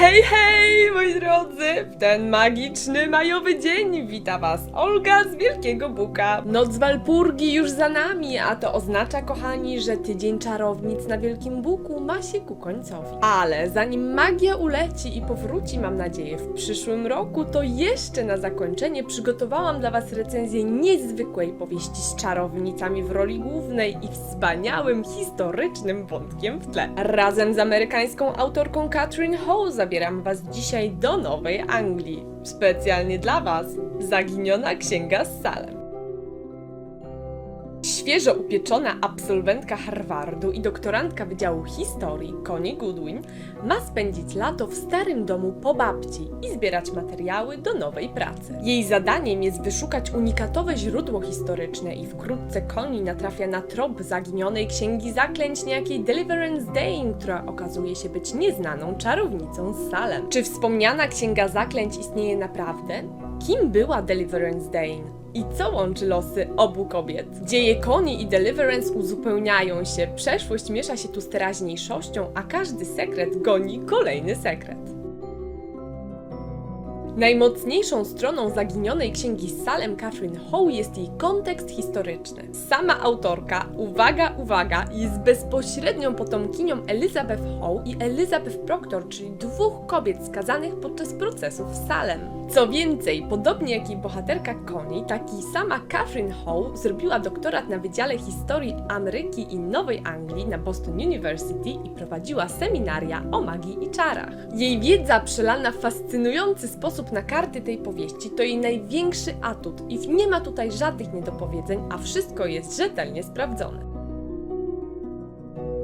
Hej, moi drodzy! W ten magiczny majowy dzień wita Was Olga z Wielkiego Buka. Noc Walpurgi już za nami, a to oznacza, kochani, że tydzień czarownic na Wielkim Buku ma się ku końcowi. Ale zanim magia uleci i powróci, mam nadzieję, w przyszłym roku, to jeszcze na zakończenie przygotowałam dla Was recenzję niezwykłej powieści z czarownicami w roli głównej i wspaniałym historycznym wątkiem w tle. Razem z amerykańską autorką Catherine Howe zabieram Was dzisiaj do Nowej Anglii. Specjalnie dla Was Zaginiona Księga z Salem. Świeżo upieczona absolwentka Harvardu i doktorantka Wydziału Historii Connie Goodwin ma spędzić lato w starym domu po babci i zbierać materiały do nowej pracy. Jej zadaniem jest wyszukać unikatowe źródło historyczne i wkrótce Connie natrafia na trop zaginionej księgi zaklęć niejakiej Deliverance Dane, która okazuje się być nieznaną czarownicą z Salem. Czy wspomniana księga zaklęć istnieje naprawdę? Kim była Deliverance Dane? I co łączy losy obu kobiet? Dzieje Connie i Deliverance uzupełniają się, przeszłość miesza się tu z teraźniejszością, a każdy sekret goni kolejny sekret. Najmocniejszą stroną zaginionej księgi Salem Catherine Howe jest jej kontekst historyczny. Sama autorka, uwaga, uwaga, jest bezpośrednią potomkinią Elizabeth Howe i Elizabeth Proctor, czyli dwóch kobiet skazanych podczas procesów w Salem. Co więcej, podobnie jak jej bohaterka Connie, tak i sama Catherine Howe zrobiła doktorat na Wydziale Historii Ameryki i Nowej Anglii na Boston University i prowadziła seminaria o magii i czarach. Jej wiedza przelana w fascynujący sposób na karty tej powieści to jej największy atut i nie ma tutaj żadnych niedopowiedzeń, a wszystko jest rzetelnie sprawdzone.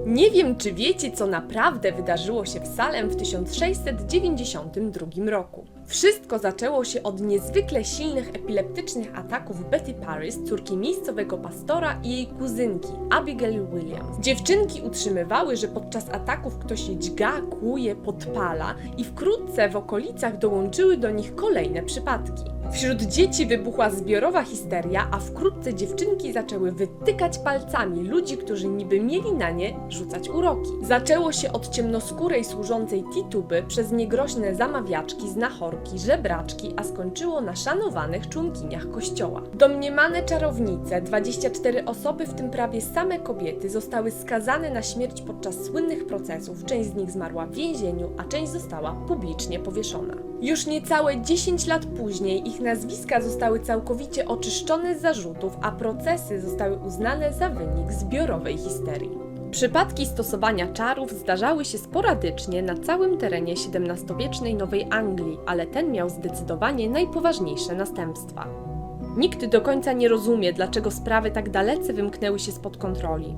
Nie wiem, czy wiecie, co naprawdę wydarzyło się w Salem w 1692 roku. Wszystko zaczęło się od niezwykle silnych epileptycznych ataków Betty Paris, córki miejscowego pastora i jej kuzynki, Abigail Williams. Dziewczynki utrzymywały, że podczas ataków ktoś je dźga, kłuje, podpala i wkrótce w okolicach dołączyły do nich kolejne przypadki. Wśród dzieci wybuchła zbiorowa histeria, a wkrótce dziewczynki zaczęły wytykać palcami ludzi, którzy niby mieli na nie rzucać uroki. Zaczęło się od ciemnoskórej służącej tituby przez niegroźne zamawiaczki, znachorki, żebraczki, a skończyło na szanowanych członkiniach kościoła. Domniemane czarownice, 24 osoby, w tym prawie same kobiety, zostały skazane na śmierć podczas słynnych procesów. Część z nich zmarła w więzieniu, a część została publicznie powieszona. Już niecałe 10 lat później ich nazwiska zostały całkowicie oczyszczone z zarzutów, a procesy zostały uznane za wynik zbiorowej histerii. Przypadki stosowania czarów zdarzały się sporadycznie na całym terenie XVII-wiecznej Nowej Anglii, ale ten miał zdecydowanie najpoważniejsze następstwa. Nikt do końca nie rozumie, dlaczego sprawy tak dalece wymknęły się spod kontroli.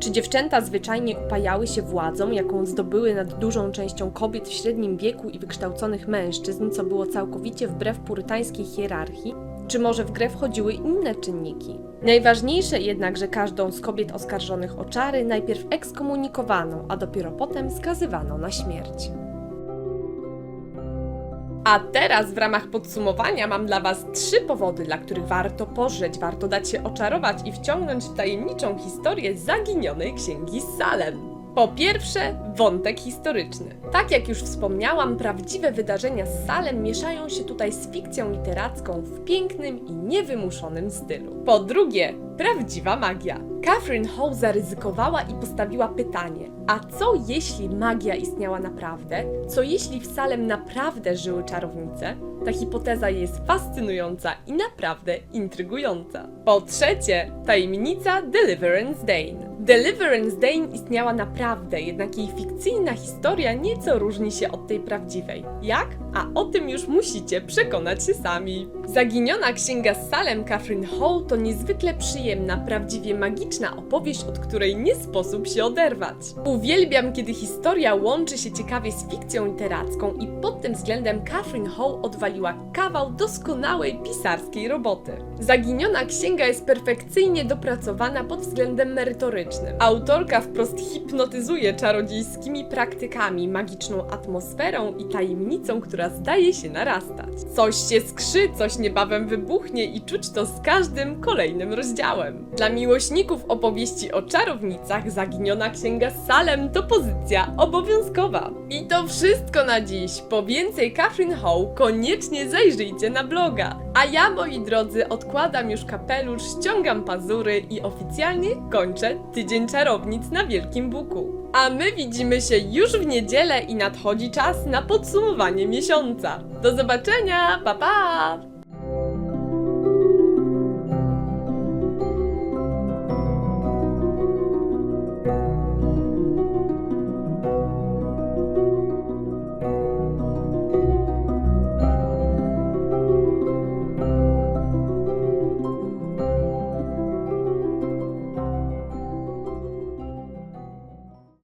Czy dziewczęta zwyczajnie upajały się władzą, jaką zdobyły nad dużą częścią kobiet w średnim wieku i wykształconych mężczyzn, co było całkowicie wbrew purytańskiej hierarchii? Czy może w grę wchodziły inne czynniki? Najważniejsze jednak, że każdą z kobiet oskarżonych o czary najpierw ekskomunikowano, a dopiero potem skazywano na śmierć. A teraz w ramach podsumowania mam dla Was trzy powody, dla których warto pożyć, warto dać się oczarować i wciągnąć w tajemniczą historię zaginionej księgi Salem. Po pierwsze, wątek historyczny. Tak jak już wspomniałam, prawdziwe wydarzenia z Salem mieszają się tutaj z fikcją literacką w pięknym i niewymuszonym stylu. Po drugie, prawdziwa magia. Catherine Howe zaryzykowała i postawiła pytanie: a co jeśli magia istniała naprawdę? Co jeśli w Salem naprawdę żyły czarownice? Ta hipoteza jest fascynująca i naprawdę intrygująca. Po trzecie, tajemnica Deliverance Dane. Deliverance Dane istniała naprawdę, jednak jej fikcyjna historia nieco różni się od tej prawdziwej. Jak? A o tym już musicie przekonać się sami. Zaginiona księga z Salem Catherine Howe to niezwykle przyjemna, prawdziwie magiczna opowieść, od której nie sposób się oderwać. Uwielbiam, kiedy historia łączy się ciekawie z fikcją literacką i pod tym względem Catherine Howe odwaliła kawał doskonałej pisarskiej roboty. Zaginiona księga jest perfekcyjnie dopracowana pod względem merytorycznym, magicznym. Autorka wprost hipnotyzuje czarodziejskimi praktykami, magiczną atmosferą i tajemnicą, która zdaje się narastać. Coś się skrzy, coś niebawem wybuchnie i czuć to z każdym kolejnym rozdziałem. Dla miłośników opowieści o czarownicach Zaginiona Księga Salem to pozycja obowiązkowa. I to wszystko na dziś. Po więcej Catherine Howe koniecznie zajrzyjcie na bloga. A ja, moi drodzy, odkładam już kapelusz, ściągam pazury i oficjalnie kończę Tydzień Czarownic na Wielkim Buku. A my widzimy się już w niedzielę i nadchodzi czas na podsumowanie miesiąca. Do zobaczenia, pa pa!